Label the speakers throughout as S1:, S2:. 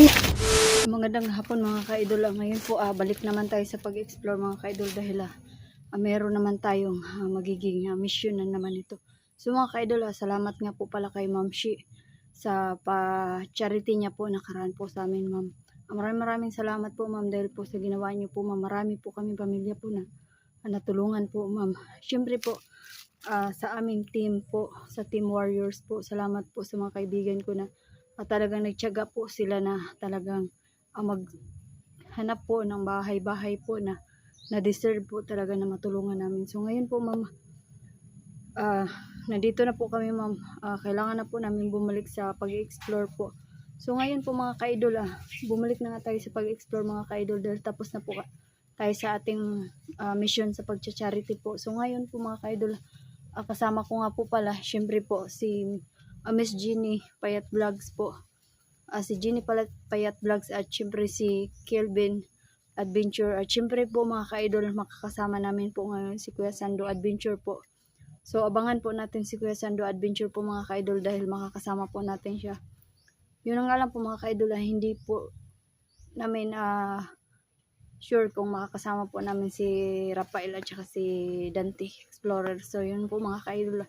S1: Rin. Magandang hapon mga ka-idol. Ah, Ngayon po, ah, balik naman tayo sa pag-explore mga ka-idol dahil ah, ah, meron naman tayong ah, magiging ah, mission na naman ito. So mga ka-idol, ah, salamat nga po pala kay Ma'am Shi sa pa-charity niya po nakaraan po sa amin ma'am. Ah, Maraming maraming salamat po ma'am dahil po sa ginawa niyo po ma'am. Marami po kami pamilya po na ah, natulungan po ma'am. Siyempre po ah, sa aming team po, sa Team Warriors po, salamat po sa mga kaibigan ko na at talagang nagtiyaga po sila na talagang ah, maghanap po ng bahay-bahay po na na-deserve po talaga na matulungan namin. So ngayon po ma'am, ah, nandito na po kami ma'am. Ah, kailangan na po namin bumalik sa pag-explore po. So ngayon po mga ka-idol, ah, bumalik na nga tayo sa pag-explore mga ka-idol dahil tapos na po tayo sa ating ah, mission sa pag-charity po. So ngayon po mga ka-idol, ah, kasama ko nga po pala, syempre po si ah, Miss Jeannie Payat Vlogs po. Ah, si Palat Payat Vlogs at syempre si Kelvin Adventure. At syempre po mga ka-idol, makakasama namin po ngayon si Kuya Sando Adventure po. So abangan po natin si Kuya Sando Adventure po mga ka-idol dahil makakasama po natin siya. Yun ang lang po mga ka-idol, ah, hindi po namin ah sure kung makakasama po namin si Rafael at saka si Dante Explorer. So yun po mga ka-idol.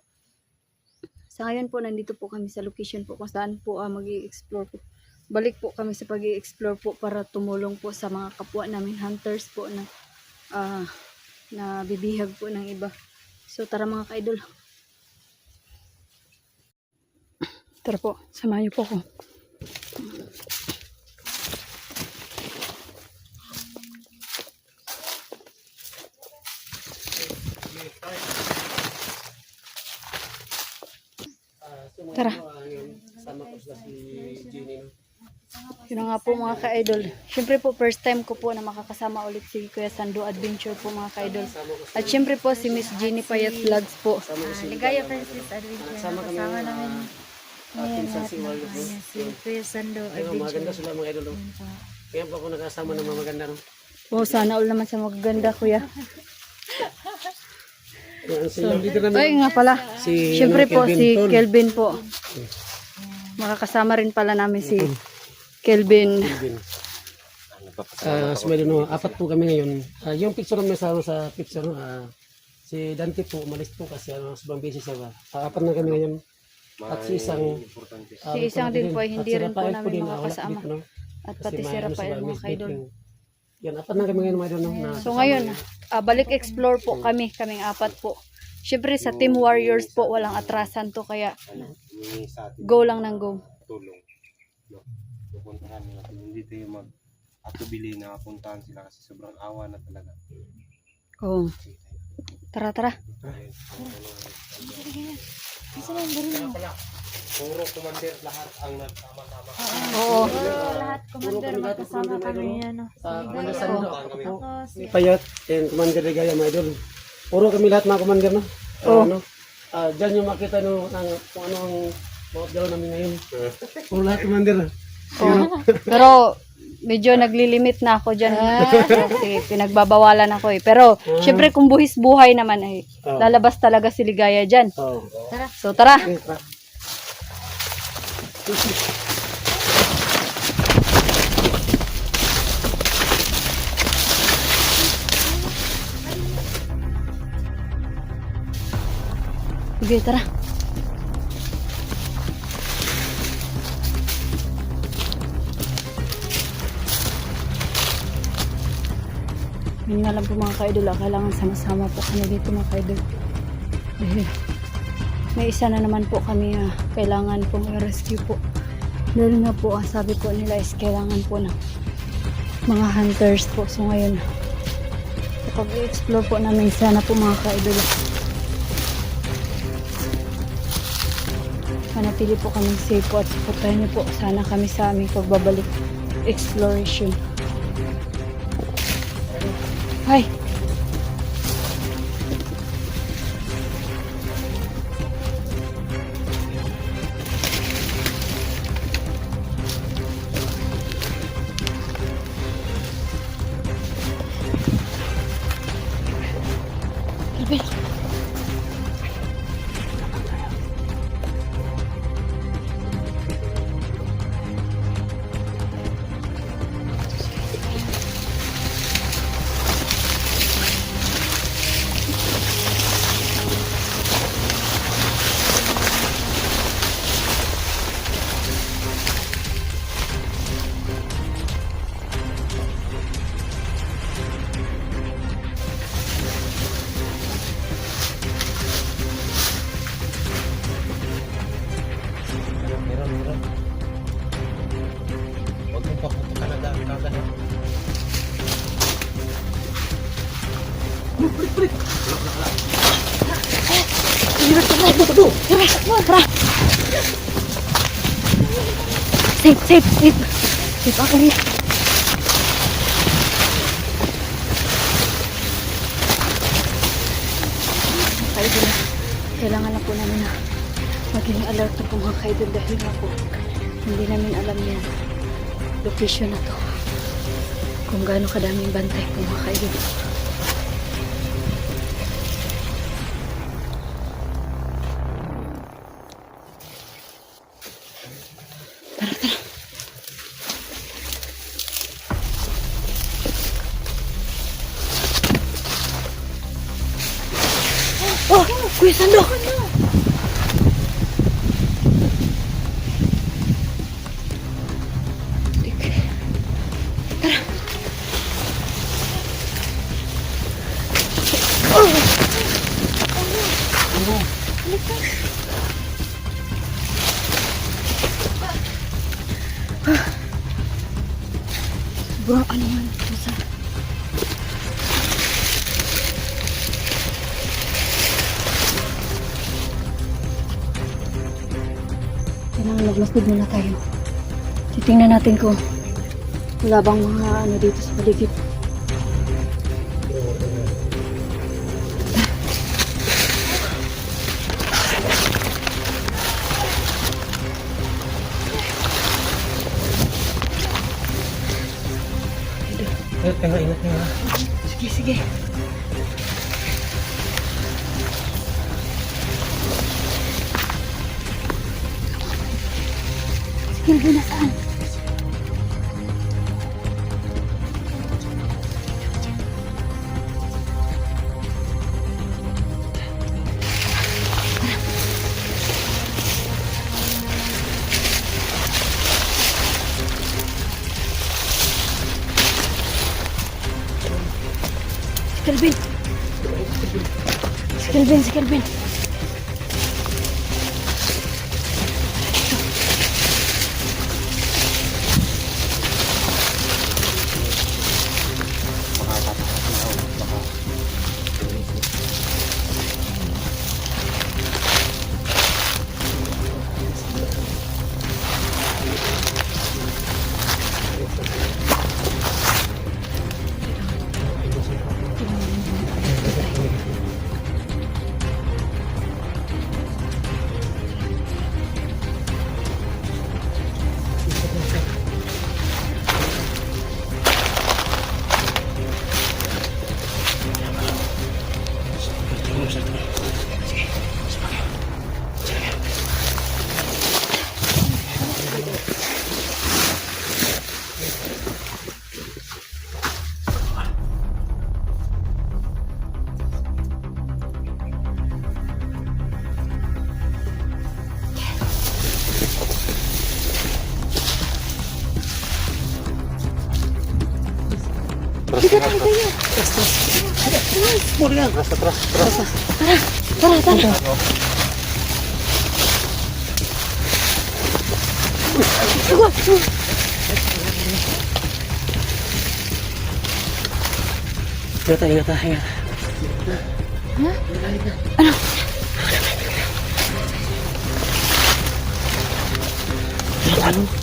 S1: Ah. Sa ngayon po, nandito po kami sa location po kung saan po mag explore po. Balik po kami sa pag explore po para tumulong po sa mga kapwa namin hunters po na ah, na bibihag po ng iba. So tara mga ka-idol. Tara po, samahan niyo po ako. Tara.
S2: Kasama ko sila si Jenny. no?
S1: Yun nga po mga ka-idol. Siyempre po first time ko po na makakasama ulit si Kuya Sando Adventure po mga ka-idol. At siyempre po si Miss Jeannie Payat Vlogs po.
S3: Ligaya Princess Adventure.
S2: Kasama
S3: namin
S2: si Warriors. no?
S3: si Kuya Sando
S2: Ayun, maganda
S3: Adventure.
S2: sila mga idol. no? Kaya po ako nakasama ng mga maganda. No?
S1: Wow, sana all naman sa magaganda kuya.
S2: Namin.
S1: Ay nga pala.
S2: Si
S1: Siyempre po
S2: Kelvin
S1: si. Kelvin po. Makakasama rin pala namin si Kelvin.
S2: Kelvin. Ah, uh, no, apat po kami ngayon. Ah, yung picture namin sa sa picture no, ah, si Dante po umalis po kasi ano, sobrang busy siya. Ah, apat na kami ngayon. At si isang ah,
S1: Si isang din po hindi
S2: si
S1: rin po namin
S2: ah,
S1: makakasama.
S2: dito, no?
S1: At pati si
S2: ano
S1: Rafael mga ka-idol.
S2: meeting. Yan, apat na kami ngayon mga idol. No, na,
S1: So ngayon, ah, balik explore po kami, kaming apat po. Siyempre sa Team Warriors po, walang atrasan to kaya
S4: atin
S1: go lang ng go.
S4: tulong. Pupuntahan nila. Kung hindi tayo mag atubili na puntahan sila kasi sobrang awa na talaga.
S1: Oh. Tara, tara.
S4: Puro commander lahat ang nagtama-tama.
S1: Oo.
S3: Lahat commander magkasama kami ano.
S2: Ako po.
S3: Ako si
S2: Payat and Commander Ligaya mga idol. Puro kami lahat mga commander no.
S1: Oo.
S2: Ano? Ah, diyan yung makita no ng kung ano ang mga daw namin ngayon. Puro lahat commander.
S1: Oo. Pero medyo naglilimit na ako dyan. Kasi pinagbabawalan ako eh. Pero syempre kung buhis buhay naman ay
S2: Oo.
S1: lalabas talaga si Ligaya dyan.
S2: Oh.
S1: So tara.
S2: Okay, tara.
S1: Sige, tara. Yun nga lang po mga ka-idol, ah, kailangan sama-sama po kami dito mga ka-idol. Dahil may isa na naman po kami ah, kailangan pong i-rescue po. Dahil nga po, ah, sabi po nila is kailangan po ng mga hunters po. So ngayon, kapag i-explore po namin sana po mga ka-idol, manatili po kami safe po at supportahan niyo po sana kami sa aming pagbabalik exploration. Ay! Location na to. Kung gaano kadaming bantay po Magmastig muna tayo. Titingnan natin kung wala bang mga ano dito sa paligid. Si Kelvin, si Tara, tara.
S2: Ingat ka, ingat ka, ingat.
S1: Oh,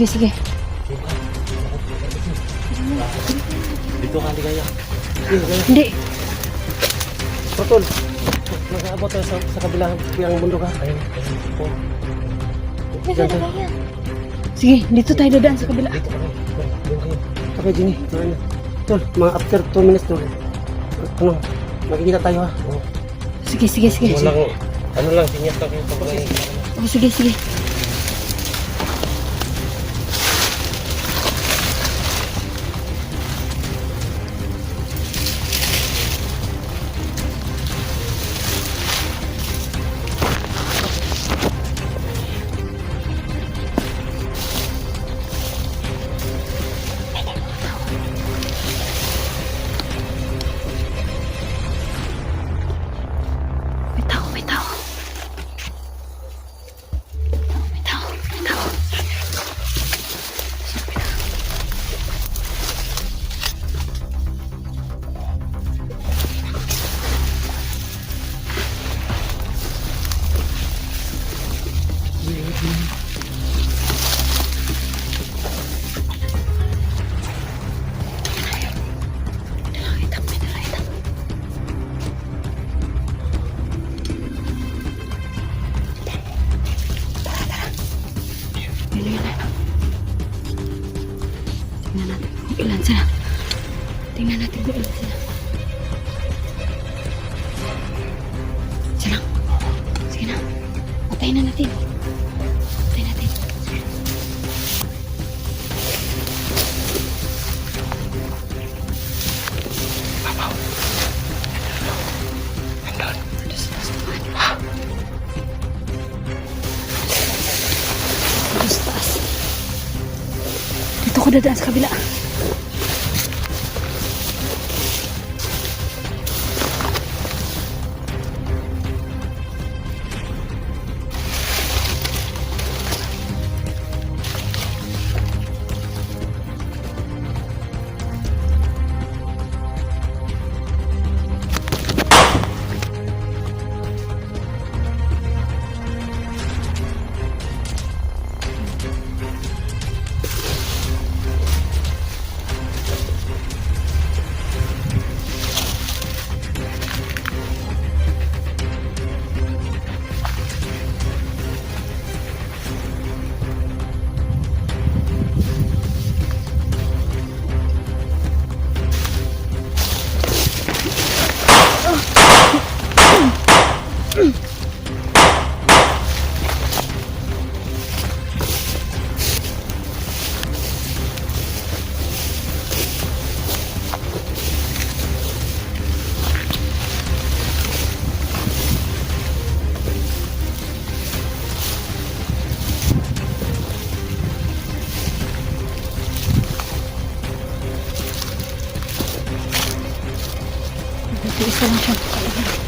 S1: Sige, sige.
S2: Dito ka, ligaya.
S1: Hindi.
S2: Patol, mag-aabot tayo sa, sa kabilang yung mundo ka. Ayun, ayun. Oh. Diyan tayo.
S1: Sige, dito tayo dadaan sa kabila.
S2: Dito kami. Okay, Jenny. Ano? Tol, mga after 2 minutes, tol. Ano? Makikita tayo ha. Oh.
S1: Sige, sige, sige.
S4: Walang, ano lang, sinyas lang yung pag
S1: Oh, sige, sige. Dito ko dadaan sa kabila. Isa lang siya.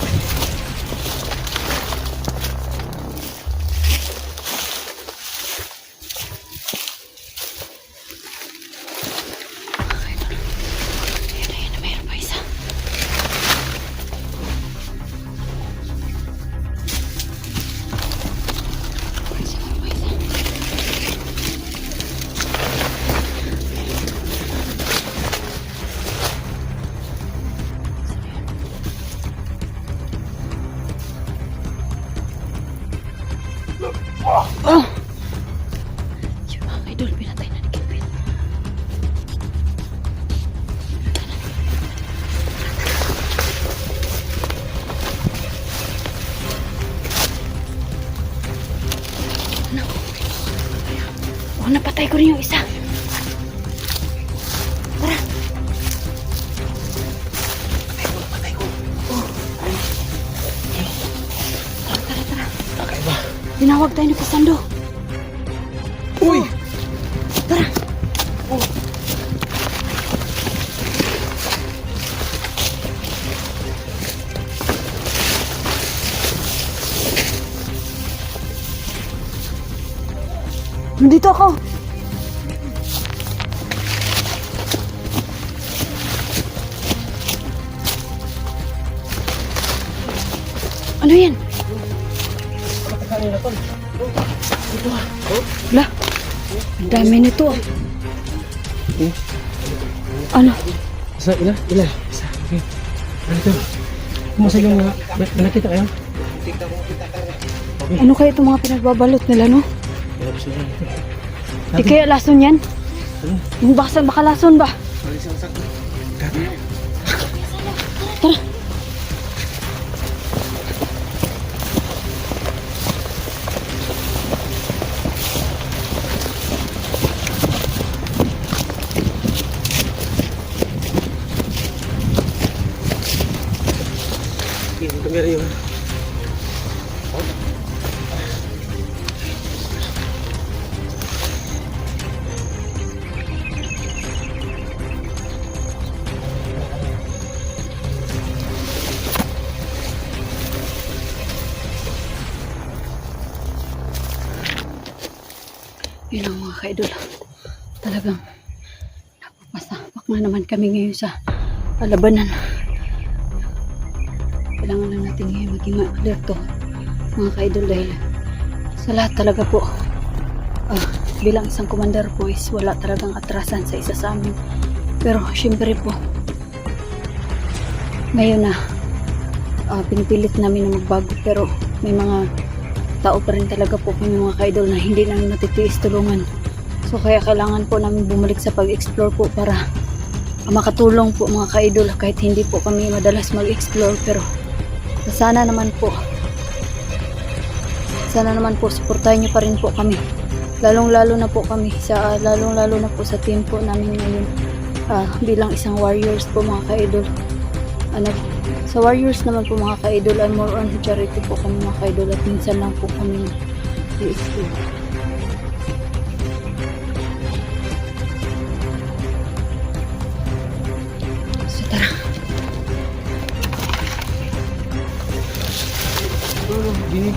S1: Oh, napatay ko rin yung isa. Tara. Oh. Tara, tara, tara. Tinawag tayo ni Pasando. Ano yan?
S2: Kanina, tol.
S1: Wala. Ang dami nito. ah. Ano?
S2: Isa, ila, ila. Isa, okay. Ano ito? Kumusta yung mga, may nakita kayo?
S1: Ano kaya itong mga pinagbabalot nila, no?
S2: Ito.
S1: Di kaya lason yan? Yung baka baka lason ba? Tara.
S2: Kamera yun.
S1: Yun ang mga kaidol. Talagang napapasapak na naman kami ngayon sa labanan. Ngayon maging alerto mga kaidol dahil sa lahat talaga po ah, bilang isang commander po is wala talagang atrasan sa isa sa amin. Pero syempre po ngayon na ah, pinipilit namin na magbago pero may mga tao pa rin talaga po kami mga kaidol na hindi namin matitiis tulungan. So kaya kailangan po namin bumalik sa pag-explore po para makatulong po mga kaidol kahit hindi po kami madalas mag-explore pero sana naman po. Sana naman po suportahan niyo pa rin po kami. Lalong lalo na po kami sa lalong lalo na po sa team po namin ngayon ah, bilang isang warriors po mga kaidol. Ano, sa warriors naman po mga ka-idol ay more on charity po kami mga ka-idol at minsan lang po kami i-explain. যিনি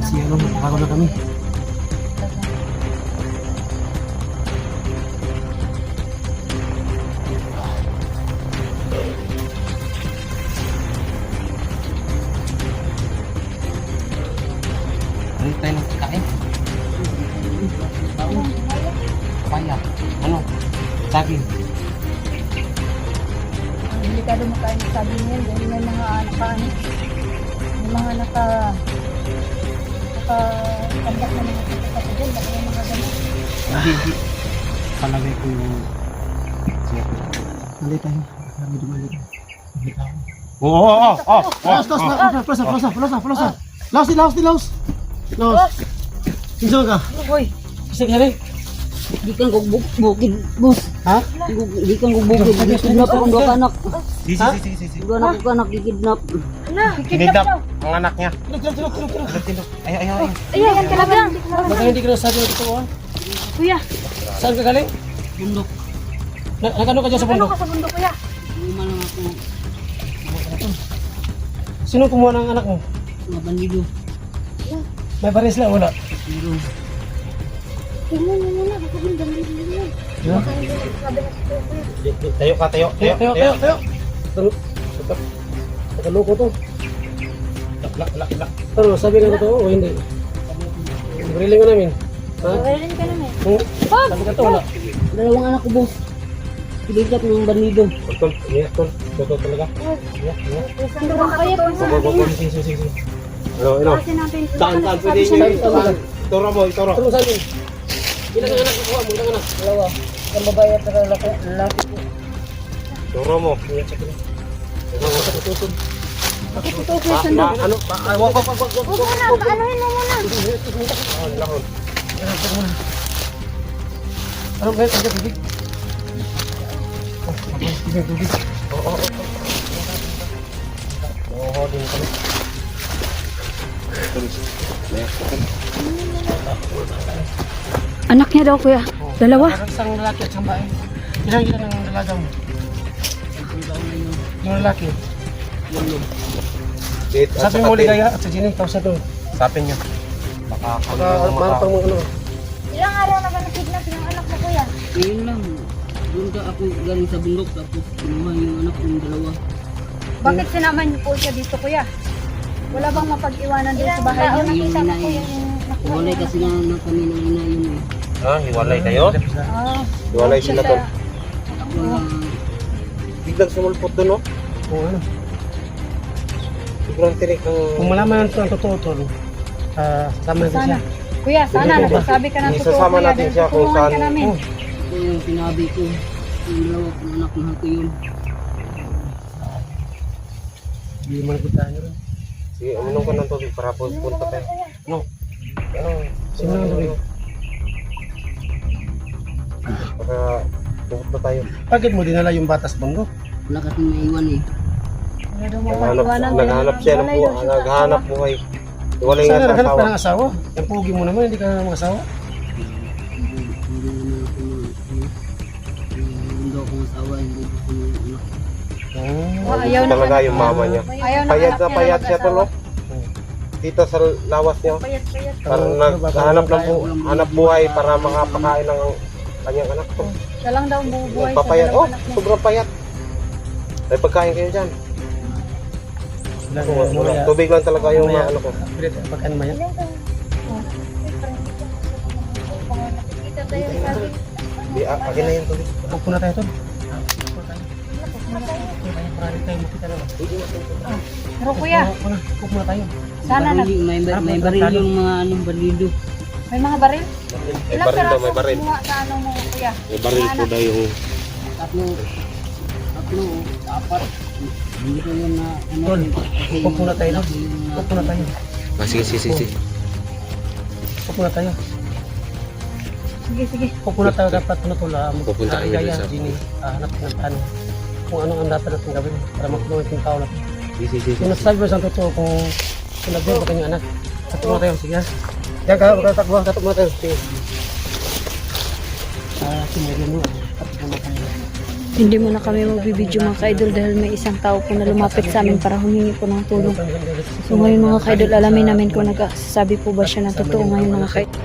S2: Kasi ano, bago na kami.
S4: Oo, oo, oo, oo.
S2: Laos, laos, laos, laos, laos, laos, laos, laos, laos. Laos, di, laos, di, laos. Laos. Sinso ka?
S1: Hoy,
S2: Kasi kaya
S1: di kang gugbog bukid, boss.
S2: Ha?
S1: Di kang gugbog bukid, kidnap akong dua ka anak.
S4: Sige, sige, sige, sige, sige.
S1: Dua anak ko anak gikidnap.
S4: Kinidap ang anak niya.
S2: Tulog, tulog, tulog, tulog, tulog.
S4: Tulog, tulog. Ayaw, ayaw, ayaw.
S3: Ayan, yan ka lang.
S2: Baka hindi ka nasabi ng totoo, ah.
S3: Kuya,
S2: Saan ka galing? Bundok. Na, nakano ka dyan sa
S3: ano
S2: bundok?
S3: ka sa bundok kuya?
S2: Sino kumuha ng anak mo?
S1: Mga bandido.
S2: May baris na, wala.
S3: Tingnan mo muna, baka yung mo yan.
S2: Ha?
S4: Tayo ka, tayo.
S2: Tayo, tayo, tayo, tayo. Ano? Nakaloko to.
S4: Lak, lak, lak.
S2: Ano, sabi nga totoo o hindi? Bariling ka namin. Ha?
S3: Meron ka naman.
S2: Hmm? Sabi ka to, wala.
S1: Dalawang anak ko, boss. Pilikat ng bandido.
S4: Tol, iya, tol. Totoo talaga. Iya, iya.
S3: Sando ka kayo.
S4: Sige, sige, sige, sige.
S3: Hello, hello.
S4: Taan, taan. Pwede nyo.
S2: Taan.
S4: Toro mo, itoro.
S2: Toro sa akin. Ilang ang anak ko? Ilang anak?
S1: Dalawa. Ang babae at ang lalaki. Lalaki ko.
S4: Toro mo.
S1: Iya, sige.
S4: Toro
S1: mo.
S4: Tutusun. Bakit ito okay, sando? Ano? Wag, wag, wag, wag.
S3: Huwag mo na, paanuhin mo muna.
S2: Ano ba yun? Ano ba yun? Tubig, tubig.
S4: Oo, oo, oo. Oo, din kami.
S1: Anak niya daw, kuya. Dalawa.
S2: Isang lalaki at isang bae. Ilan ilan ang dalaga mo? Yung lalaki. Sabi mo ligaya at sa Jenny, kausap mo.
S4: Sapin nyo. Baka kami
S2: mga ano.
S3: Ilang araw na ba na-kidnap yung anak mo kuya?
S5: Ngayon lang, doon ka ako galing sa bundok tapos kinuha yung anak kong dalawa.
S1: Bakit sinama niyo po siya dito kuya? Wala bang mapag-iwanan dito sa bahay niyo?
S5: Yung ina eh. Walay kasi nga na kami ng ina yun eh.
S4: Ha? Hiwalay kayo?
S1: Ah,
S4: Hiwalay sila to.
S5: Ako ang
S4: Biglang sumulpot doon, no?
S2: Kung ano.
S4: Sobrang tirik ang...
S2: Kung malaman natin ang totoo to, no? Ah, sama natin siya.
S1: sana. Kuya, sana
S2: Hindi,
S1: nagsasabi ka ng totoo
S4: Isasama natin siya kung saan-
S1: ka namin.
S2: Oh,
S5: ito yung sinabi ko. Yung dalawa kong anak na ako yun.
S2: Hindi mo nakita nyo rin.
S4: Sige, uminom ka ng tubig para po punta tayo.
S2: No.
S4: Ano?
S2: Sino ang tubig?
S4: Para pupunta tayo.
S2: Bakit mo dinala yung batas bundok?
S5: Wala kasing maiwan eh.
S1: Wala daw
S4: Naghanap, naghanap siya ng buhay. Naghanap buhay. Hiwalay nga
S2: Sana
S4: sa
S2: naghanap
S4: asawa.
S2: ka ng asawa. Yung pugi mo naman, hindi ka na mag-asawa.
S5: Hindi,
S2: Oh.
S1: Ayaw
S4: Gusto talaga yung mama niya.
S1: Ayaw ng
S4: Payat na payat siya to, no?
S1: mag-asawa.
S4: Dito sa lawas niya.
S1: Payat-payat.
S4: Parang
S2: Oo,
S4: naghanap ng bu hanap buhay para makapakain ng kanyang anak to.
S1: Siya lang daw bubuhay sa
S4: Papayat. Oh,
S1: anak niya.
S4: sobrang payat. May pagkain kayo dyan.
S2: Na.
S4: Tubig lang talaga yung
S2: Mamaya.
S4: ano ko.
S3: Tayo sabi.
S4: Di, a- akin na yung tubig.
S2: Upo na tayo to. Marami tayo makita naman.
S1: Pero kuya,
S2: na, na tayo.
S1: sana.
S5: Baril, may,
S2: Ah,
S5: may baril yung mga anong balido.
S1: May mga baril?
S4: May
S1: Ilang
S4: baril daw, may baril.
S1: kumuha sa ano mo kuya?
S4: May baril po daw yung...
S5: Tatlo, tatlo, apat. Hindi ko yun na, ano,
S2: Tol,
S5: kasi
S2: upo na tayo,
S5: yung-
S2: no?
S5: yung-
S2: Upo na tayo.
S4: Ah, sige, sige, sige.
S2: Upo na tayo.
S1: Sige, sige.
S2: Upo na tayo dapat tunatula.
S4: Pupunta kami dun sa-
S2: ah, hanap ng ano. Kung ano ang dapat natin gawin para makulong yung tao natin.
S4: Sige,
S2: Kung
S4: sige.
S2: nasasabi mo sa totoo kung sinabi ba kanyang anak. Tatakbo na tayo, sige ha. Yan ka, tatakbo, tatakbo na tayo. Sige. Ah, mo. Tayo.
S1: Hindi mo na kami magbibideo mga ka-idol dahil may isang tao po na lumapit sa amin para humingi po ng tulong. So ngayon mga ka-idol, alamin namin kung nagsasabi po ba siya ng totoo ngayon mga ka-idol.